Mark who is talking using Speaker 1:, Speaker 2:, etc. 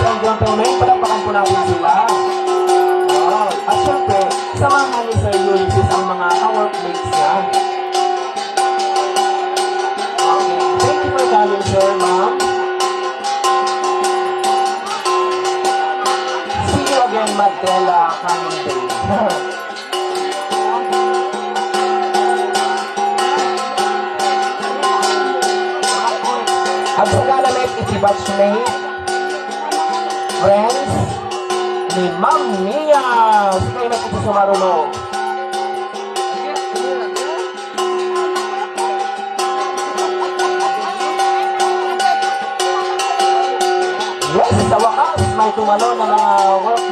Speaker 1: and gentlemen, palakpakan po natin sila. Wow. At syempre, samahan ni Sir Ulysses ang mga ka-workmates niya. Okay. Thank you for coming, sir, ma'am. See you again, Magdela, coming day. At sa galamit, iti-batchmate, friends, ni Ma'am Mia. Sige na po sa marunong. Yes, sa wakas, may tumalo ng mga workmates.